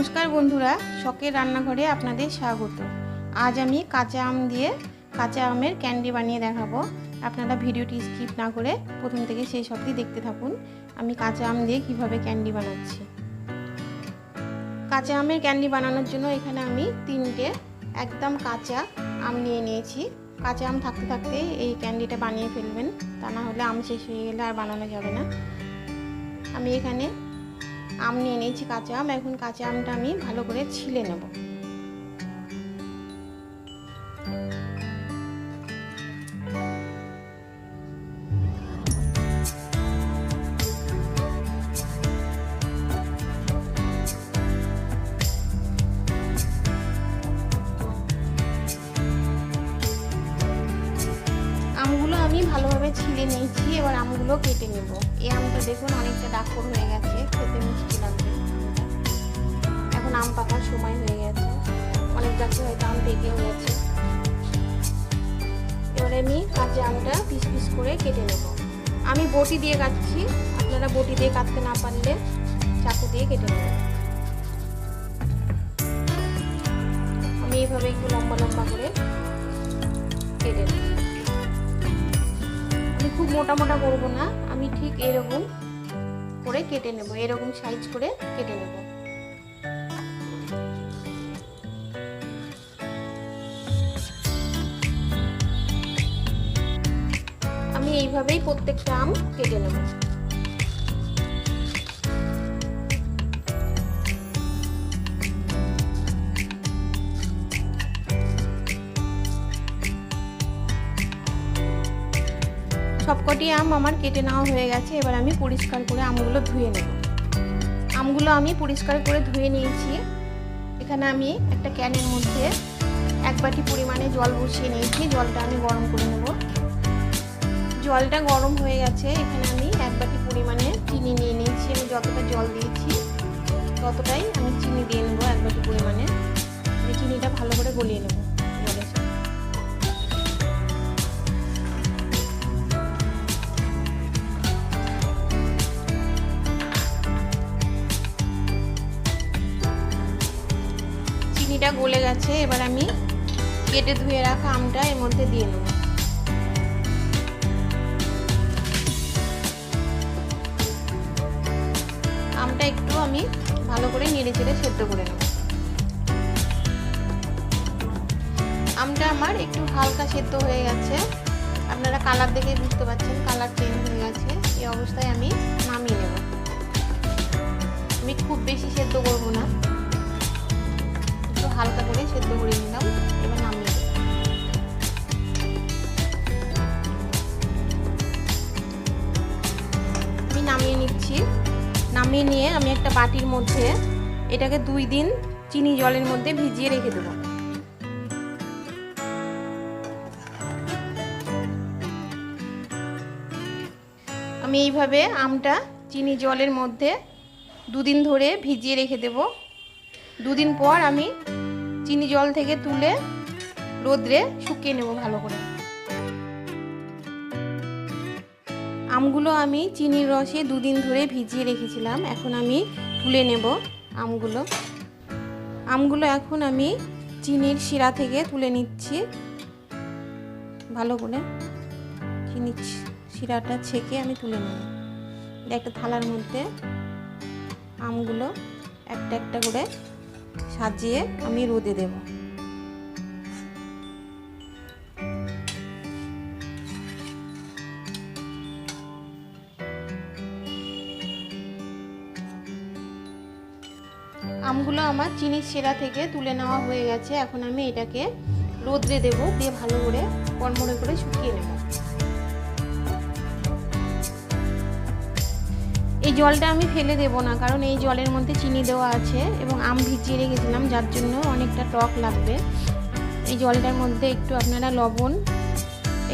নমস্কার বন্ধুরা, শখের রান্নাঘরে আপনাদের স্বাগত। আজ আমি কাঁচা আম দিয়ে কাঁচা আমের ক্যান্ডি বানিয়ে দেখাবো। আপনারা ভিডিওটি স্কিপ না করে প্রথম থেকে শেষ অবধি দেখতে থাকুন, আমি কাঁচা আম দিয়ে কীভাবে ক্যান্ডি বানাচ্ছি। কাঁচা আমের ক্যান্ডি বানানোর জন্য এখানে আমি তিনটে একদম কাঁচা আম নিয়ে নিয়েছি। কাঁচা আম থাকতে থাকতে এই ক্যান্ডিটা বানিয়ে ফেলবেন, তা না হলে আম শেষ হয়ে গেলে আর বানানো যাবে না। আমি এখানে আম নিয়ে নিয়েছি কাঁচা আম। এখন কাঁচা আমটা আমি ভালো করে ছিলে নেব। আমগুলো আমি ভালোভাবে ছিলে নিয়েছি, এবার আমগুলো কেটে নেব। এই আমটা দেখুন অনেকটা ডাকর হয়ে গেছে, খেতে মিষ্টি লাগবে এখন আম পাকার সময় হয়ে গেছে। অনেক গাছে হয়তো আম পেকেও গেছে। এবারে আমি কাঁচা আমটা পিস পিস করে কেটে নেব। আমি বটি দিয়ে কাটছি, আপনারা বটি দিয়ে কাটতে না পারলে চাকু দিয়ে কেটে নেবেন। আমি এইভাবে একটু লম্বা লম্বা করে কেটে নেব খুব মোটা মোটা করব না। আমি ঠিক এরকম করে কেটে নেব, এরকম সাইজ করে কেটে নেব। আমি এইভাবেই প্রত্যেকটা আম কেটে নেব। সবকটি আম আমার কেটে নেওয়া হয়ে গেছে। এবার আমি পরিষ্কার করে আমগুলো ধুয়ে নেব। আমগুলো আমি পরিষ্কার করে ধুয়ে নিয়েছি। এখানে আমি একটা ক্যানের মধ্যে এক বাটি পরিমাণে জল বসিয়ে নিয়েছি। জলটা আমি গরম করে নেব। জলটা গরম হয়ে গেছে। এখানে আমি এক বাটি পরিমাণে চিনি নিয়ে নিয়েছি। আমি যতটা জল দিয়েছি, ততটাই আমি চিনি দিয়ে নেব এক বাটি পরিমাণে। চিনিটা ভালো করে গলিয়ে নেব। চিনিটা গলে গেছে, এবার আমি কেটে ধুয়ে রাখা আমটা এর মধ্যে দিয়ে নেব আমটা একটু আমি ভালো করে নেড়ে চেড়ে সেদ্ধ করে নেব। আমটা আমার একটু হালকা সেদ্ধ হয়ে গেছে। আপনারা কালার দেখে বুঝতে পারছেন, কালার চেঞ্জ হয়ে গেছে। এই অবস্থায় আমি নামিয়ে নেব। আমি খুব বেশি সেদ্ধ করব না। হালকা করে সেদ্ধ করে নিলাম, এবার নামিয়ে আমি নামিয়ে নিচ্ছি। নামিয়ে নিয়ে আমি একটা বাটির মধ্যে এটাকে দুই দিন চিনি জলের মধ্যে ভিজিয়ে রেখে দেবো। আমি এইভাবে আমটা চিনি জলের মধ্যে দুদিন ধরে ভিজিয়ে রেখে দেব। দুদিন পর আমি চিনি জল থেকে তুলে রোদ্রে শুকিয়ে নেব ভালো করে। আমগুলো আমি চিনির রসে দুদিন ধরে ভিজিয়ে রেখেছিলাম, এখন আমি তুলে নেব আমগুলো। আমগুলো এখন আমি চিনির শিরা থেকে তুলে নিচ্ছি, ভালো করে। চিনি শিরাটা ছেঁকে আমি তুলে নেব। একটা থালার মধ্যে আমগুলো একটা একটা করে সাজিয়ে আমি রোদে দেব। আমগুলো আমার চিনির সেরা থেকে তুলে নেওয়া হয়ে গেছে। এখন আমি এটাকে রোদ্রে দেব, দিয়ে ভালো করে কড়মড়ে করে শুকিয়ে নেব। এই জলটা আমি ফেলে দেব না, কারণ এই জলের মধ্যে চিনি দেওয়া আছে এবং আম ভিজিয়ে রেখেছিলাম, যার জন্য অনেকটা টক লাগবে। এই জলটার মধ্যে একটু আপনারা লবণ,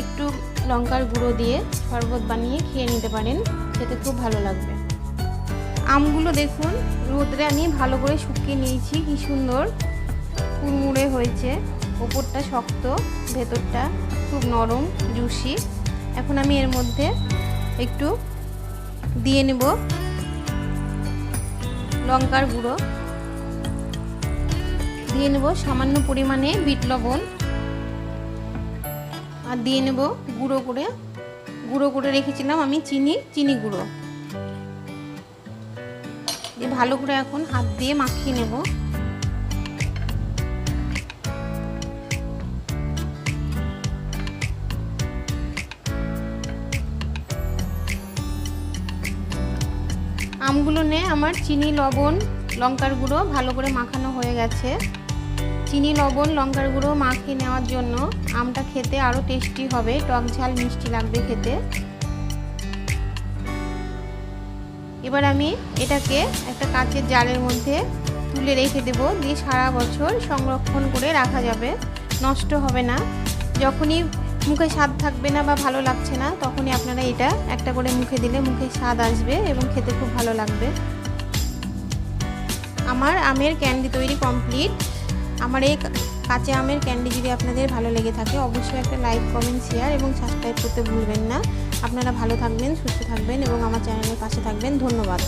একটু লঙ্কার গুঁড়ো দিয়ে শরবত বানিয়ে খেয়ে নিতে পারেন, খেতে খুব ভালো লাগবে। আমগুলো দেখুন, রোদ্রে আমি ভালো করে শুকিয়ে নিয়েছি, কি সুন্দর কুড়মুড়ে হয়েছে। ওপরটা শক্ত, ভেতরটা খুব নরম, জুসি। এখন আমি এর মধ্যে একটু দিয়ে নেব লঙ্কার গুঁড়ো। দিয়ে নেব সামান্য পরিমাণে বিট লবণ। আর দিয়ে নেব গুঁড়ো করে। গুঁড়ো করে রেখেছিলাম আমি চিনি চিনি গুঁড়ো। দিয়ে ভালো করে এখন হাত দিয়ে মাখিয়ে নেব। আমগুলো নে, আমার চিনি, লবণ, লঙ্কার গুঁড়ো ভালো করে মাখানো হয়ে গেছে। চিনি, লবণ, লঙ্কার গুঁড়ো মাখিয়ে নেওয়ার জন্য আমটা খেতে আরও টেস্টি হবে, টক ঝাল মিষ্টি লাগবে খেতে। এবার আমি এটাকে একটা কাঁচের জালের মধ্যে তুলে রেখে দেব, দিয়ে সারা বছর সংরক্ষণ করে রাখা যাবে, নষ্ট হবে না। যখনই মুখে স্বাদ থাকবে না বা ভালো লাগছে না, তখনই আপনারা এটা একটা করে মুখে দিলে মুখে স্বাদ আসবে এবং খেতে খুব ভালো লাগবে। আমার আমের ক্যান্ডি তৈরি কমপ্লিট। আমার এই কাঁচা আমের ক্যান্ডি যদি আপনাদের ভালো লেগে থাকে, অবশ্যই একটা লাইক, কমেন্ট, শেয়ার এবং সাবস্ক্রাইব করতে ভুলবেন না। আপনারা ভালো থাকবেন, সুস্থ থাকবেন এবং আমার চ্যানেলের পাশে থাকবেন। ধন্যবাদ।